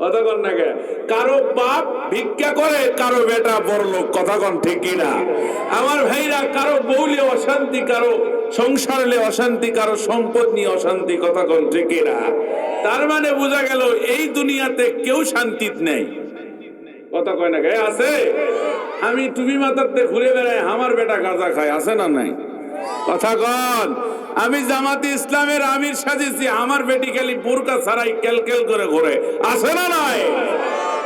কথা কন কারও বাপ ভিক্ষা করে, কারও বেটা বড় লোক, কথা কন ঠিক কিনা? আমার ভাইরা, কারও বউলে অশান্তি, কারও সংসারলে অশান্তি, কারও সম্পদ নিয়ে অশান্তি, কথা কন ঠিক কিনা? তার মানে বোঝা গেল, এই দুনিয়াতে কেউ শান্তিত নেই। কথা কয় না কে আছে? আমি টুপি মাথাতে ঘুরে বেড়াই, আমার বেটা গাঁজা খায়, আছে না নাই? কথা কন। আমি জামাতে ইসলামের আমির সাজেছি আমার বেটি খালি বোরকা ছাড়াই কেলকেল করে ঘোরে। আছে না নাই?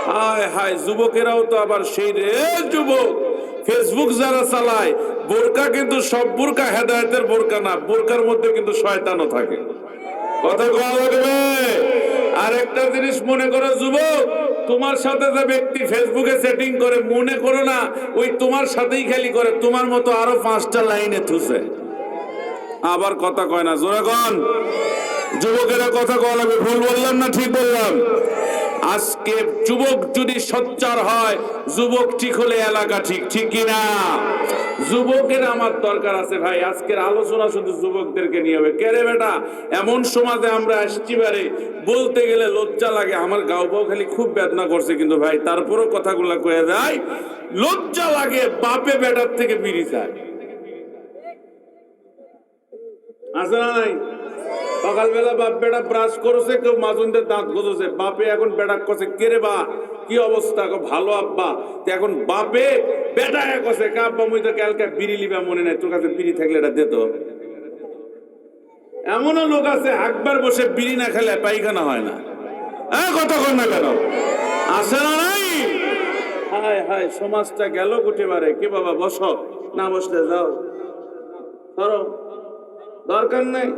হায় হায়, যুবকেরাও তো আবার সেই রে যুবক। ফেসবুক যারা চালায়, বোরকা কিন্তু সব বোরকা, হেদায়তের বোরকা না, বোরকার মধ্যে কিন্তু শয়তানও থাকে। কথা কওয়া লাগবে? আর একটা জিনিস মনে করো যুবক, তোমার সাথে যে ব্যক্তি ফেসবুকে সেটিং করে, মনে করো না, ওই তোমার সাথেই খালি করে, তোমার মতো আরও পাঁচটা লাইনে থুসে। আবার কথা কয় না। জোরে কন। যুবকেরা কথা কওয়া লাগবে ভুল বললাম না ঠিক বললাম? আজকে যুবক যদি সচ্চার হয়, যুবক ঠিক হলে এলাকা ঠিক ঠিক কিনা যুবকের আমার দরকার আছে ভাই, আজকের আলোচনা শুধু যুবকদেরকে নিয়ে হবে। কেরে বেটা? এমন সমাজে আমরা আসছি বারে, বলতে গেলে লজ্জা লাগে। আমার গাও বাও খালি খুব বেদনা করছে, কিন্তু ভাই, তারপরও কথাগুলো কয়ে যায়। লজ্জা লাগে, বাপে বেটার থেকে বিড়ি চায়। আছে না নাই সকালবেলা বাপ বেটা ব্রাশ করছে, কেউ মাজুনতে দাঁত গজছে। বাপে এখন বেটা কছে কেরে বা? কি অবস্থা? ভালো আব্বা? এখন বাপে বেটা কছে কা আব্বা, মুই তো কালকে বিড়ি লিবা মনে নাই, তোর কাছে বিড়ি থাকলে এটা দে তো। এমনও লোক আছে, একবার বসে বিড়ি না খেলে পায়খানা হয় না। হ্যাঁ কতক্ষণ না কেন? আসে না নাই? হায় হায়, সমাজটা গেল গুটিবারে কে বাবা, বসো। না বসলে যাও। ধরো। দরকার নেই।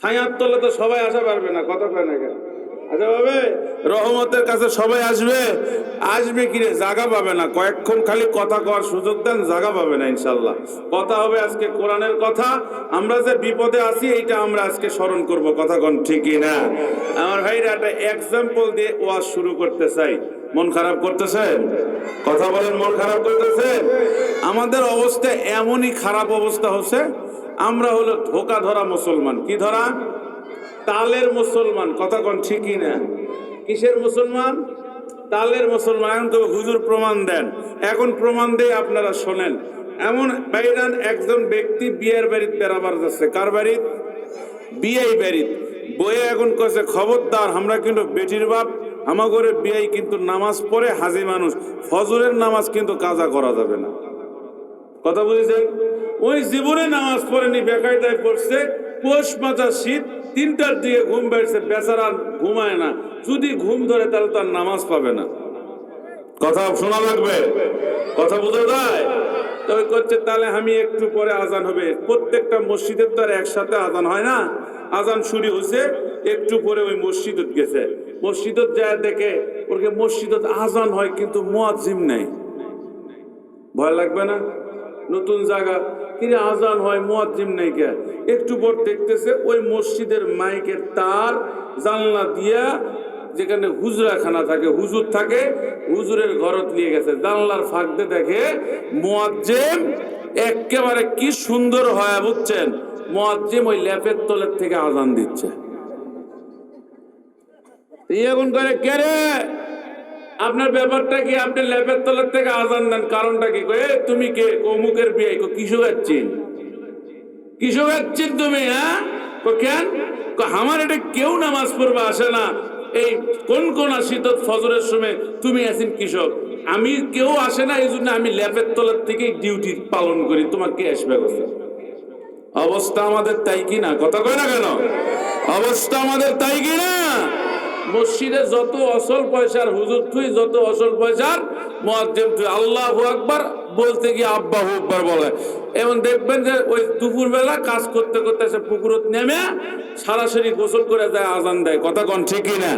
ছায়ার তলে তো সবাই আসা পারবে না কত কয় না কেন? আচ্ছা ভাবে রহমতের কাছে সবাই আসবে আসবে কিরে জায়গা পাবে না, কয়েকক্ষণ খালি কথা কওয়ার সুযোগ দেন জায়গা পাবে না ইনশাল্লাহ কথা হবে আজকে কোরআনের কথা, আমরা যে বিপদে আছি, এইটা আমরা আজকে স্মরণ করব, কথা কোন ঠিকই না? আমার ভাইরা, একটা এক্সাম্পল দিয়ে ওয়াজ শুরু করতে চাই। মন খারাপ করতেছেন কথা বলেন, মন খারাপ করতেছেন আমাদের অবস্থা এমনই খারাপ অবস্থা হচ্ছে আমরা হলো ধোকা ধরা মুসলমান। কি ধরা? তালের মুসলমান। কথা কোন ঠিকই না। কিসের মুসলমান? তালের মুসলমান। এখন হুজুর প্রমাণ দেন। এখন প্রমাণ দিয়ে আপনারা শোনেন। এমন বাইরান একজন ব্যক্তি বিয়ের বাড়িতে বেড়াবার যাচ্ছে। কার বাড়িত? বিয়াই বাড়িত। বইয়ে এখন কয়েছে খবরদার, আমরা কিন্তু বেটির বাপ। আমার ঘরে বিয়াই কিন্তু নামাজ পড়ে হাজি মানুষ। ফজরের নামাজ কিন্তু কাজা করা যাবে না। কথা বুঝেছেন? ওই জীবনে নামাজ পড়েনি, বেকায়দায় পড়ছে পৌষ মাথা শীত, তিনটার দিকে ঘুম বেড়ছে, বেচারা ঘুমায় না। যদি ঘুম ধরে তাহলে তার নামাজ পাবে না। কথা শোনা লাগবে? কথা বোঝা যায়? তবে করছে, তাহলে আমি একটু পরে আজান হবে। প্রত্যেকটা মসজিদের তো আর একসাথে আজান হয় না। আজান শুরু হয়েছে, একটু পরে ওই মসজিদত গেছে। মসজিদত যায় দেখে ওকে মসজিদত আজান হয়, কিন্তু মুয়াজ্জিম নেই। ভয় লাগবে না? নতুন জায়গা কিরে আজান হয় মুয়াজ্জিম নেই কে? একটু পর দেখতেছে ওই মসজিদের মাইকের তার জানলা দিয়া যেখানে হুজরাখানা থাকে, হুজুর থাকে, হুজুরের ঘরত নিয়ে গেছে। জানলার ফাঁক দিয়ে দেখে মুয়াজ্জিম একেবারে কি সুন্দর হয়, বুঝছেন? মুয়াজ্জিম ওই ল্যাপের তলের থেকে আজান দিচ্ছে। এখন করে কে রে? আপনার ব্যাপারটা কি আপনি ল্যাপের তলার থেকে আজান দেন? কারণটা কি? কয়ে তুমি কে? অমুকের বিয়ে। কিসু গাচ্ছিন কিসু গাচ্ছিন তুমি হ্যাঁ? কেন? আমার এটা কেউ নামাজ পড়বে, আসে না। এই কোন কোন আসিত ফজরের সময় তুমি আছেন কৃষক? আমি কেউ আসে না, এই জন্য আমি ল্যাপের তলার থেকেই ডিউটি পালন করি। তোমার কে আসবে কথা অবস্থা আমাদের তাই কি না? কথা কয় না কেন? অবস্থা আমাদের তাই কি না? মসজিদে যত অসল পয়সার হুজুর তুই, যত অসল পয়সার মুয়াজ্জিম তুই। আল্লাহু আকবার বলতে গিয়ে আব্বাহু আকবার বলে। এবং দেখবেন যে ওই দুপুর বেলা কাজ করতে করতে সে পুকুরত নেমে সরাসরি গোসল করে যায়, আজান দেয়। কথা কন ঠিকই না?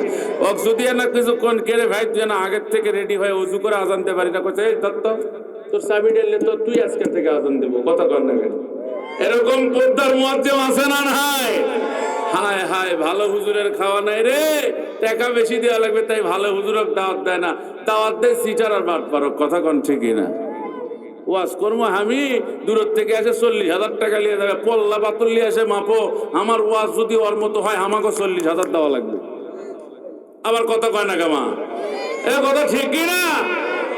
ও যদি না কিছু কোন কেড়ে ভাই, তুই না আগের থেকে রেডি হয়ে উজু করে আজান দিতে পারি না কচ্ছে এই দত্ত তোর চাবি ডেলে তো তুই আজকে থেকে আজান দেবো। কথা কন না এরকম পদ্মার মুয়াজ্জিম আছে না নাই? হায় হায়, ভালো হুজুরের খাওয়া নাই রে। টাকা বেশি দেওয়া লাগবে, তাই ভালো হুজুরক দাওয়াত দেয় না। দাওয়াত দেয় সিটার আর বাদ পারো কথা কন ঠিকই না। ওয়াজ করব আমি দূরের থেকে আসে চল্লিশ হাজার টাকা নিয়ে যাবে, পল্লা পাতল নিয়ে এসে মাপো। আমার ওয়াজ যদি ওর মতো হয় আমাকে চল্লিশ হাজার দেওয়া লাগবে। আবার কথা কয় না কামা এ কথা ঠিক না।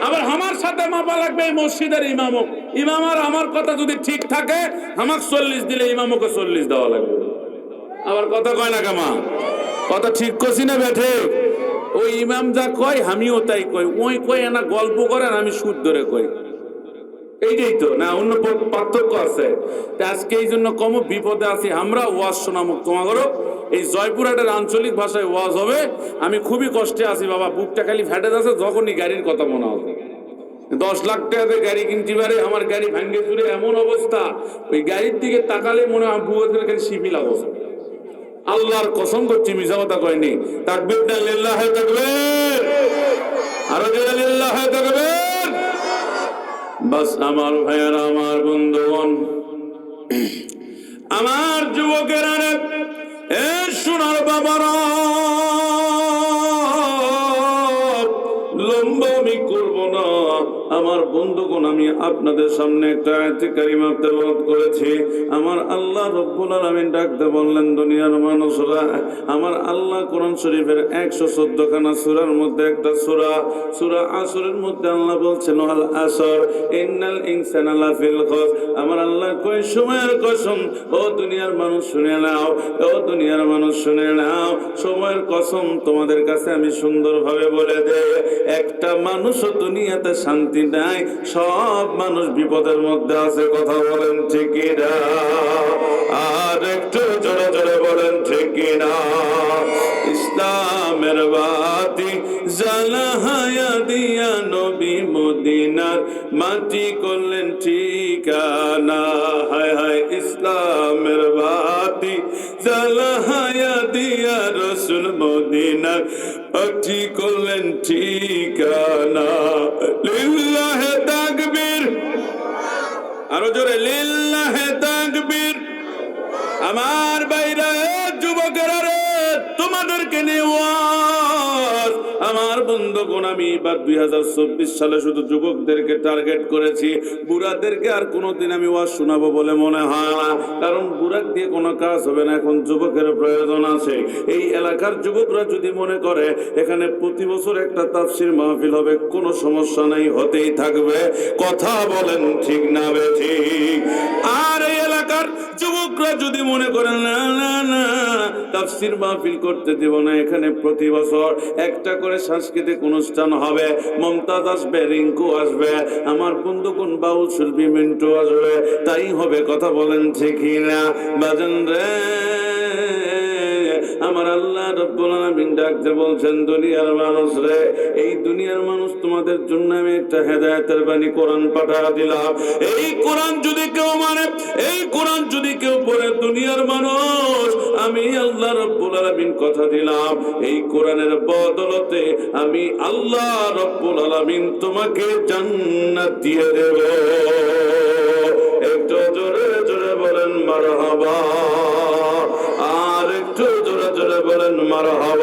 আবার আমার সাথে মাপা লাগবে এই মসজিদের ইমামক। ইমাম আর আমার কথা যদি ঠিক থাকে, আমাকে চল্লিশ দিলে ইমামকে চল্লিশ দেওয়া লাগবে। আবার কথা কয় না কেমা কথা ঠিক করছি না বেঠে? ওই ইমাম যা কয়, আমিও তাই কই। ওই কই না গল্প করেন আমি সুদ ধরে কই। এইটাই তো, না, অন্য পার্থক্য আছে। আজকে এই জন্য কম, বিপদে আছি, আমরা ওয়াজ শোনামো তোমাগরও এই জয়পুরহাটের আঞ্চলিক ভাষায় ওয়াজ হবে। আমি খুবই কষ্টে আছি, বাবা, বুকটা খালি ফেটে যাচ্ছে, যখনই গাড়ির কথা মনে হবে। দশ লাখ টাকাতে গাড়ি কিনতে পারে, আমার গাড়ি ভাঙ্গে চুরে এমন অবস্থা। ওই গাড়ির দিকে তাকালে মনে হয় বুয়ের খালি শিপিল অবস্থা আল্লাহর কসম করছি করেনি কয়নি তাকবীর না লিল্লাহ তাকবীর আরও জোরে লিল্লাহ তাকবীর বাস আমার ভাইয়েরা, আমার বন্ধুগণ। আমার যুবকেরা এ সোনার বাবারা। আমার বন্ধুগণ, আমি আপনাদের সামনে একটা আয়াতে কারিমা তেলাওয়াত করেছি। আমার আল্লাহ রব্বুল আলামিন ডাকতে বললেন, দুনিয়ার মানুষরা, আমার আল্লাহ কোরআন শরীফের একশো চোদ্দ খানা সূরার মধ্যে একটা সূরা সূরা আসরের মধ্যে আল্লাহ বলছেন আল আসর, ইন্নাল ইনসানা লাফিল খাস আমার আল্লাহ কই সময়ের কসম, ও দুনিয়ার মানুষ শুনে নাও, ও দুনিয়ার মানুষ শুনে নাও, সময়ের কসম তোমাদের কাছে আমি সুন্দরভাবে বলে দে একটা মানুষও দুনিয়াতে শান্তি নাই, সব মানুষ বিপদের মধ্যে আছে, কথা বলেন ঠিকই না আর একটু জোরে জোরে বলেন ঠিকই না ইসলামের বাতি জালাহায়া দিয়া নবী মদিনার মাটি করলেন ঠিকানা। হায় হায়, ইসলামের বাতি জালাহায়া দিয়া রসুল মদিনার মাটি করলেন ঠিকানা। আরও লিল্লাহে তাকবীর আমার বাইরে যুবকেরা রে তোমাদেরকে নিয়ে। আমার বন্ধুগণ আমি এবার দুই হাজার চব্বিশ সালে শুধু যুবকদেরকে টার্গেট করেছি, বুড়াদেরকে আর কোনোদিন আমি ওয়াজ শোনাবো বলে মনে হয় কারণ বুড়াক দিয়ে কোনো কাজ হবে না, এখন যুবকের প্রয়োজন আছে। এই এলাকার যুবকরা যদি মনে করে, এখানে প্রতি বছর একটা তাফসির মাহফিল হবে, কোনো সমস্যা নেই, হতেই থাকবে। কথা বলেন ঠিক না বে ঠিক। আর এই এলাকার যুবকরা যদি মনে করেন না না না, তাফসির মাহফিল করতে দেব না, এখানে প্রতি বছর একটা করে সাংস্কৃতিক অনুষ্ঠান হবে, মমতাজ আসবে, রিঙ্কু আসবে, আমার বন্ধু কোন বাউল শিল্পী মিন্টু আসবে, তাই হবে কথা বলেন ঠিকই না? বাজান রে, আমার আল্লাহ রব্বুল বলছেন, দুনিয়ার মানুষ রে, এই দুনিয়ার মানুষ তোমাদের জন্য আমি একটা হেদায়েতের বাণী কোরআন পাঠা দিলাম। এই কোরআন যদি কেউ মানে এই কোরআন যদি কেউ পড়ে, দুনিয়ার মানুষ আমি আল্লাহ রব্বুল আলামিন কথা দিলাম। এই কোরআনের বদলতে আমি আল্লাহ রব্বুল আলামিন তোমাকে জান্নাত দিয়ে দেব। একটু জোরে জোরে বলেন, মারহাবা। আর একটু জোরে জোরে বলেন, মারহাবা।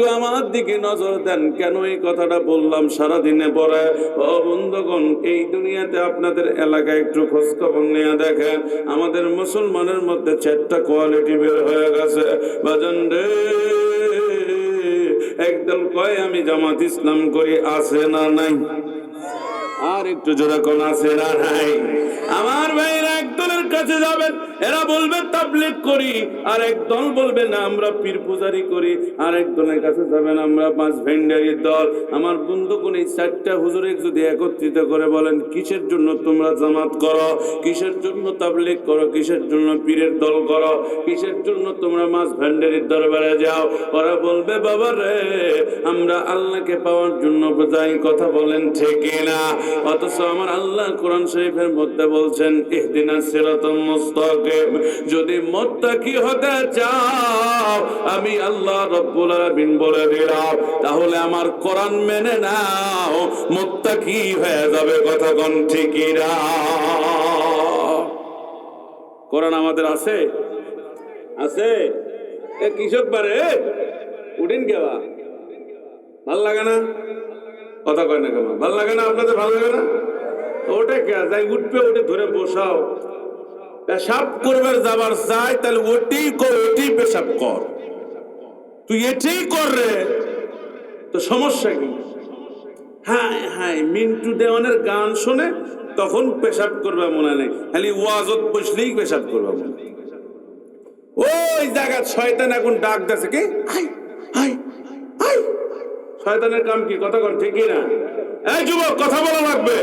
একটু আমার দিকে নজর দেন। কেন এই কথাটা বললাম? সারা দিনে পরে, ও বন্ধুগণ, এই দুনিয়াতে আপনাদের এলাকায় একটু খোঁজ খবর নিয়ে দেখেন। আমাদের মুসলমানের মধ্যে চারটা কোয়ালিটি বের হয়ে গেছে। বাজান একদল কয়, আমি জামাত ইসলাম করি, আছে না নাই? আর একটু জোরে কোন আছে না নাই? আমার ভাইরা একদলের কাছে যাবেন। এরা বলবে তাবলিগ করি আর একদল বলবে, না, আমরা পীর পূজারি করি। আর একদলের কাছে যাবেন আমরা পাঁচ ভেন্ডারির দল। আমার বন্ধু কোন এই চারটা হুজুরে যদি একত্রিত করে বলেন, কিসের জন্য তোমরা জামাত করো? কিসের জন্য তাবলিগ করো? কিসের জন্য পীরের দল করো? কিসের জন্য তোমরা মাছ ভান্ডারির দরবারে যাও? ওরা বলবে, বাবা রে, আমরা আল্লাহকে পাওয়ার জন্য যাই, কথা বলেন ঠিক না। অথচ আমার আল্লাহ কোরআন শরীফের মধ্যে বলছেন, ইহদিনা সিরাতাল মুস্তাকিম। যদি মুত্তাকি হতে চাও, আমি আল্লাহ রব্বুল আলামিন বলে দিলাম, তাহলে আমার কোরআন মেনে নাও, মুত্তাকি হয়ে যাবে কথা কোন ঠিকই না। কোরআন আমাদের আছে? আছে? এ কৃষক বারে, উঠিন কেবা ভালো লাগে না? কথা কয় না কেমন ভালো লাগে না আপনাদের? ভালো লাগে না? ওটা কে? যাই উঠবে ওটা ধরে বসাও। পেশাব করবার যাবার চাই তাহলে ওটি কর ওটি পেশাব কর। তুই এটি কর রে, তো সমস্যা কি? হ্যাঁ হ্যাঁ মিন্টু দেওয়ানের গান শুনে তখন পেশাব করবে মনে নেই, খালি ওয়াজত বসলেই পেশাব করবে মনে ওই জায়গা শয়তান এখন ডাক দিছে কি? শয়তানের কাম কি, কথা কন, ঠিক না? এই যুবক, কথা বলা লাগবে।